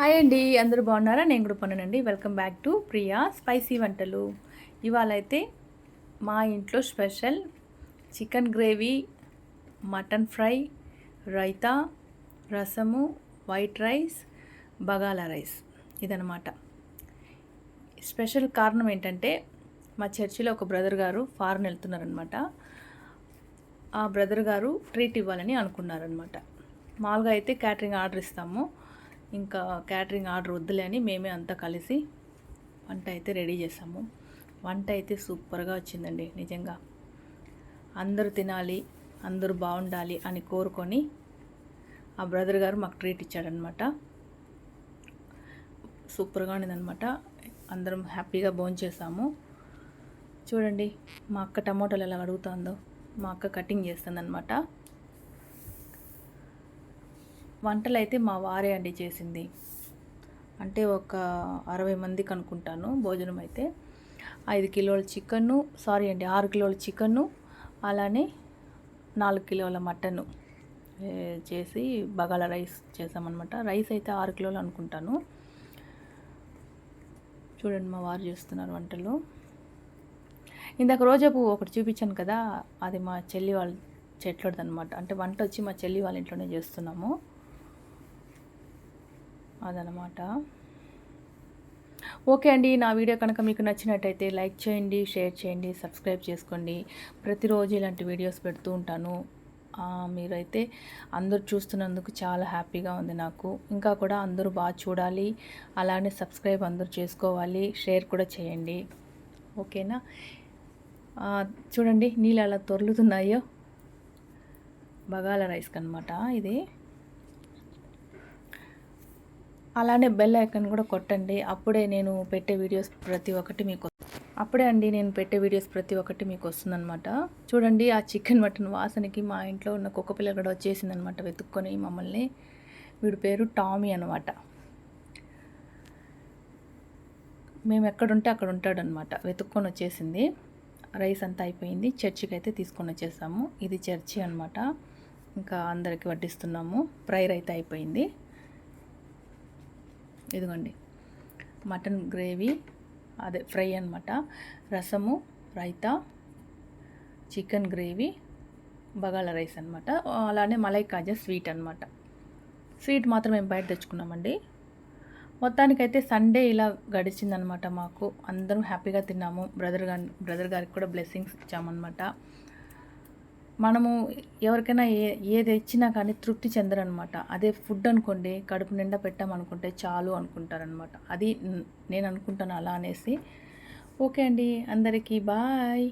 Hi అండి అందరూ బాగున్నారా? నేను కూడా పొన్నానండి welcome back to Priya spicy వంటలు ఇవాళ అయితే మా ఇంట్లో special chicken gravy mutton fry raita రసము వైట్ రైస్ బగాలా రైస్ ఇదనమాట స్పెషల్ కారణం ఏంటంటే మా చర్చిలో ఒక బ్రదర్ గారు ఫారెన్ వెళ్తున్నారనమాట ఆ బ్రదర్ గారు ట్రీట్ ఇవ్వాలని అనుకున్నారనమాట మామూలుగా అయితే క్యాటరింగ్ ఆర్డర్ ఇస్తాము. ఇంకా క్యాటరింగ్ ఆర్డర్ వద్దులే అని మేమే అంతా కలిసి వంట అయితే రెడీ చేసాము. వంట అయితే సూపర్గా వచ్చిందండి నిజంగా. అందరూ తినాలి అందరూ బాగుండాలి అని కోరుకొని ఆ బ్రదర్ గారు మాకు ట్రీట్ ఇచ్చాడనమాట సూపర్గా ఉండిందనమాట అందరం హ్యాపీగా భోంచేసాము చూడండి మా అక్క టమోటాలు ఎలా అడుగుతుందో మా అక్క కటింగ్ చేస్తుందనమాట వంటలు అయితే మా వారే అండి చేసింది. అంటే ఒక అరవై మందికి అనుకుంటాను భోజనం అయితే ఐదు కిలోల చికెను సారీ అండి ఆరు కిలోల చికెను అలానే నాలుగు కిలోల మటను చేసి బగాల రైస్ చేసామన్నమాట. రైస్ అయితే ఆరు కిలోలు అనుకుంటాను. చూడండి మా వారు చేస్తున్నారు వంటలు. ఇందాక రోజపు ఒకటి చూపించాను కదా అది మా చెల్లి వాళ్ళ చెట్లోదనమాట అంటే వంట వచ్చి మా చెల్లి వాళ్ళ ఇంట్లోనే చేస్తున్నాము. అదనమాట. ఓకే అండి నా వీడియో కనుక మీకు నచ్చినట్టయితే లైక్ చేయండి షేర్ చేయండి సబ్స్క్రైబ్ చేసుకోండి. ప్రతిరోజు ఇలాంటి వీడియోస్ పెడుతూ ఉంటాను. మీరైతే అందరూ చూస్తున్నందుకు చాలా హ్యాపీగా ఉంది నాకు. ఇంకా కూడా అందరూ బాగా చూడాలి అలానే సబ్స్క్రైబ్ అందరూ చేసుకోవాలి షేర్ కూడా చేయండి. ఓకేనా? చూడండి నీళ్ళు అలా తొర్లుతున్నాయో. బగాల రైస్కి అనమాట ఇది. అలానే బెల్ ఐకన్ కూడా కొట్టండి. అప్పుడే నేను పెట్టే వీడియోస్ ప్రతి ఒక్కటి మీకు అప్పుడే అండి నేను పెట్టే వీడియోస్ ప్రతి ఒక్కటి మీకు వస్తుందన్నమాట. చూడండి ఆ చికెన్ మటన్ వాసనకి మా ఇంట్లో ఉన్న కుక్క పిల్ల కూడా వచ్చేసిందనమాట వెతుక్కొని మమ్మల్ని. వీడి పేరు టామీ అనమాట మేము ఎక్కడుంటే అక్కడ ఉంటాడనమాట వెతుక్కొని వచ్చేసింది. రైస్ అంతా అయిపోయింది. చర్చికి అయితే తీసుకొని వచ్చేసాము. ఇది చర్చి అనమాట ఇంకా అందరికి వడ్డిస్తున్నాము. ప్రైర్ అయితే అయిపోయింది. ఇదిగోండి. మటన్ గ్రేవీ అదే ఫ్రై అనమాట రసము raita chicken gravy bagara rice అనమాట అలానే మలై కాజా స్వీట్ అనమాట స్వీట్ మాత్రం మేము బయట తెచ్చుకున్నామండి. మొత్తానికైతే సండే ఇలా గడిచిందనమాట మాకు. అందరం హ్యాపీగా తిన్నాము. బ్రదర్ గారి బ్రదర్ గారికి కూడా బ్లెస్సింగ్స్ ఇచ్చామన్నమాట. మనము ఎవరికైనా ఏ ఏది ఇచ్చినా కానీ తృప్తి చెందరనమాట అదే ఫుడ్ అనుకోండి కడుపు నిండా పెట్టామనుకుంటే చాలు అనుకుంటారనమాట అది నేను అనుకుంటాను అలా అనేసి. ఓకే అండి అందరికీ బాయ్.